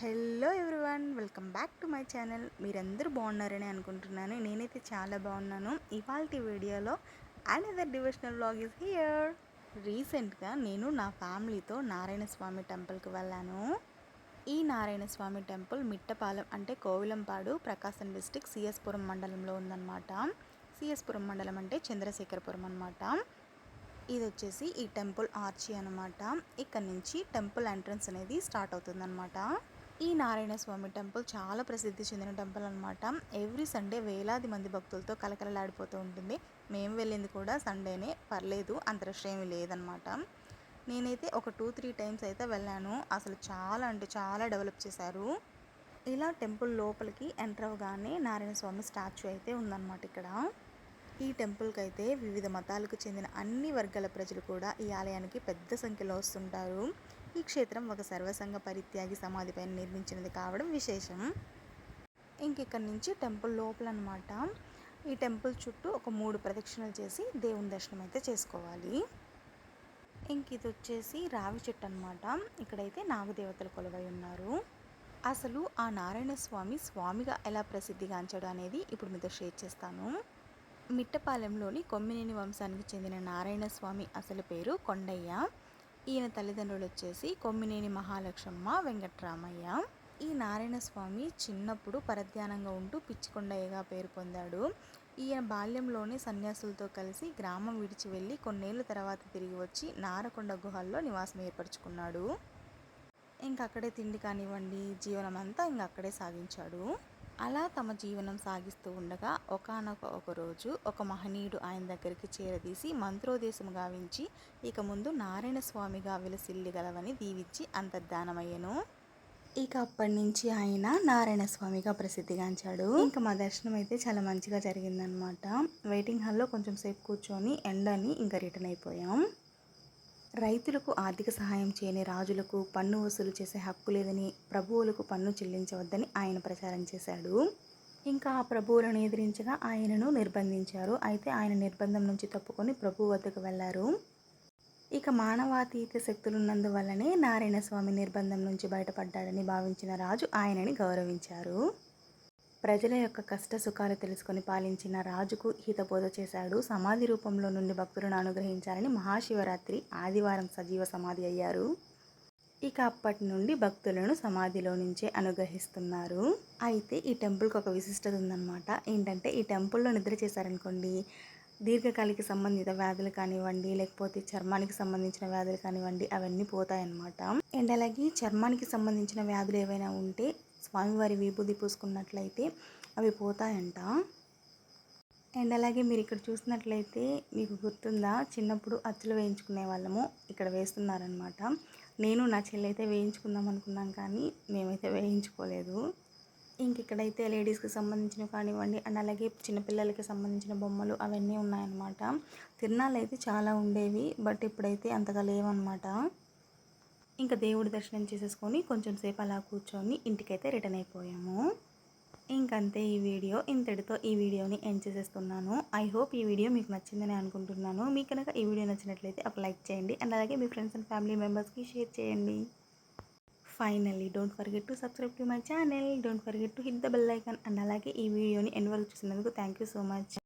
Hello everyone welcome back to my channel. మీరందరూ బాగున్నారని అనుకుంటున్నాను. నేనైతే చాలా బాగున్నాను. ఇవాళ వీడియోలో another devotional blog is here రీసెంట్గా నేను నా ఫ్యామిలీతో నారాయణ స్వామి టెంపుల్కి వెళ్ళాను. ఈ నారాయణ స్వామి టెంపుల్ మిట్టపాలెం అంటే కోవిలంపాడు ప్రకాశం డిస్టిక్ సిఎస్పురం మండలంలో ఉందన్నమాట. సిఎస్పురం మండలం అంటే చంద్రశేఖరపురం అనమాట ఇది వచ్చేసి ఈ టెంపుల్ ఆర్చి అనమాట ఇక్కడ నుంచి టెంపుల్ ఎంట్రన్స్ అనేది స్టార్ట్ అవుతుందన్నమాట. ఈ నారాయణ స్వామి టెంపుల్ చాలా ప్రసిద్ధి చెందిన టెంపుల్ అనమాట ఎవ్రీ సండే వేలాది మంది భక్తులతో కలకలలాడిపోతూ ఉంటుంది. మేము వెళ్ళింది కూడా సండేనే. పర్లేదు అంత రష్ ఏమీ లేదనమాట నేనైతే ఒక టూ త్రీ టైమ్స్ అయితే వెళ్ళాను. అసలు చాలా అంటే చాలా డెవలప్ చేశారు. ఇలా టెంపుల్ లోపలికి ఎంటర్ అవ్వగానే నారాయణ స్వామి స్టాచ్యూ అయితే ఉందన్నమాట ఇక్కడ. ఈ టెంపుల్కి అయితే వివిధ మతాలకు చెందిన అన్ని వర్గాల ప్రజలు కూడా ఈ ఆలయానికి పెద్ద సంఖ్యలో వస్తుంటారు. ఈ క్షేత్రం ఒక సర్వసంగ పరిత్యాగి సమాధిపైన నిర్మించినది కావడం విశేషం. ఇంక నుంచి టెంపుల్ లోపల అనమాట ఈ టెంపుల్ చుట్టూ ఒక మూడు ప్రదక్షిణలు చేసి దేవుని దర్శనం అయితే చేసుకోవాలి. ఇంక ఇది వచ్చేసి రావి చెట్టు అనమాట ఇక్కడైతే నాగదేవతలు కొలువై ఉన్నారు. అసలు ఆ నారాయణ స్వామి స్వామిగా ఎలా ప్రసిద్ధిగాంచాడు అనేది ఇప్పుడు మీతో షేర్ చేస్తాను. మిట్టపాలెంలోని కొమ్మినేని వంశానికి చెందిన నారాయణ స్వామి అసలు పేరు కొండయ్య. ఈయన తల్లిదండ్రులు వచ్చేసి కొమ్మినేని మహాలక్ష్మమ్మ వెంకట్రామయ్య. ఈ నారాయణ స్వామి చిన్నప్పుడు పరధ్యానంగా ఉంటూ పిచ్చికొండయ్యగా పేరు పొందాడు. ఈయన బాల్యంలోనే సన్యాసులతో కలిసి గ్రామం విడిచి వెళ్ళి కొన్నేళ్ళ తర్వాత తిరిగి వచ్చి నారకొండ గుహల్లో నివాసం ఏర్పరచుకున్నాడు. ఇంక అక్కడే తిండి కానివ్వండి జీవనం అంతా ఇంక అక్కడే సాగించాడు. అలా తమ జీవనం సాగిస్తూ ఉండగా ఒకనొక ఒక రోజు ఒక మహనీయుడు ఆయన దగ్గరికి చేరదీసి మంత్రోదేశము గావించి ఇక ముందు నారాయణ స్వామిగా విలసిల్లిగలవని దీవించి అంతర్ధానమయ్యను. ఇక అప్పటి నుంచి ఆయన నారాయణ స్వామిగా ప్రసిద్ధిగాంచాడు. ఇంకా మా దర్శనం అయితే చాలా మంచిగా జరిగిందనమాట వెయిటింగ్ హాల్లో కొంచెం సేపు కూర్చొని ఎండని ఇంకా రిటర్న్ అయిపోయాం. రైతులకు ఆర్థిక సహాయం చేయని రాజులకు పన్ను వసూలు చేసే హక్కు లేదని ప్రభువులకు పన్ను చెల్లించవద్దని ఆయన ప్రచారం చేశాడు. ఇంకా ఆ ప్రభువులను ఎదిరించగా ఆయనను నిర్బంధించారు. అయితే ఆయన నిర్బంధం నుంచి తప్పుకొని ప్రభు వద్దకు వెళ్ళారు ఇక మానవాతీత శక్తులున్నందువల్లనే నారాయణ స్వామి నిర్బంధం నుంచి బయటపడ్డాడని భావించిన రాజు ఆయనని గౌరవించారు. ప్రజల యొక్క కష్ట సుఖాలు తెలుసుకొని పాలించిన రాజుకు హితబోధ చేశాడు. సమాధి రూపంలో నుండి భక్తులను అనుగ్రహించాలని మహాశివరాత్రి ఆదివారం సజీవ సమాధి అయ్యారు. ఇక అప్పటి నుండి భక్తులను సమాధిలో నుంచే అనుగ్రహిస్తున్నారు. అయితే ఈ టెంపుల్కి ఒక విశిష్టత ఉందన్నమాట. ఏంటంటే ఈ టెంపుల్లో నిద్ర చేశారనుకోండి దీర్ఘకాలిక సంబంధిత వ్యాధులు కానివ్వండి లేకపోతే చర్మానికి సంబంధించిన వ్యాధులు కానివ్వండి అవన్నీ పోతాయన్నమాట. అండ్ అలాగే చర్మానికి సంబంధించిన వ్యాధులు ఏవైనా ఉంటే స్వామివారి విభూది పూసుకున్నట్లయితే అవి పోతాయంట. అండ్ అలాగే మీరు ఇక్కడ చూసినట్లయితే మీకు గుర్తుందా? చిన్నప్పుడు అచ్చులు వేయించుకునే వాళ్ళము ఇక్కడ వేస్తున్నారనమాట నేను నా చెల్లి అయితే వేయించుకుందాం అనుకున్నాం కానీ మేమైతే వేయించుకోలేదు. ఇంక ఇక్కడైతే లేడీస్కి సంబంధించిన కానివ్వండి అండ్ అలాగే చిన్నపిల్లలకి సంబంధించిన బొమ్మలు అవన్నీ ఉన్నాయన్నమాట. తిరణాలు అయితే చాలా ఉండేవి బట్ ఇప్పుడైతే అంతగా లేవన్నమాట. ఇంకా దేవుడి దర్శనం చేసేసుకొని కొంచెం సేపు అలా కూర్చొని ఇంటికైతే రిటర్న్ అయిపోయాము. ఇంకంతే ఈ వీడియో. ఇంతటితో ఈ వీడియోని ఎండ్ చేసేస్తున్నాను. ఐ హోప్ ఈ వీడియో మీకు నచ్చిందని అనుకుంటున్నాను. మీకు కనుక ఈ వీడియో నచ్చినట్లయితే ఒక లైక్ చేయండి అండ్ అలాగే మీ ఫ్రెండ్స్ అండ్ ఫ్యామిలీ మెంబర్స్కి షేర్ చేయండి. Finally don't forget to subscribe to my channel. Don't forget to hit the bell icon. And అలాగే ఈ వీడియోని ఎన్ని వరకు చూసినందుకు థ్యాంక్ యూ సో మచ్.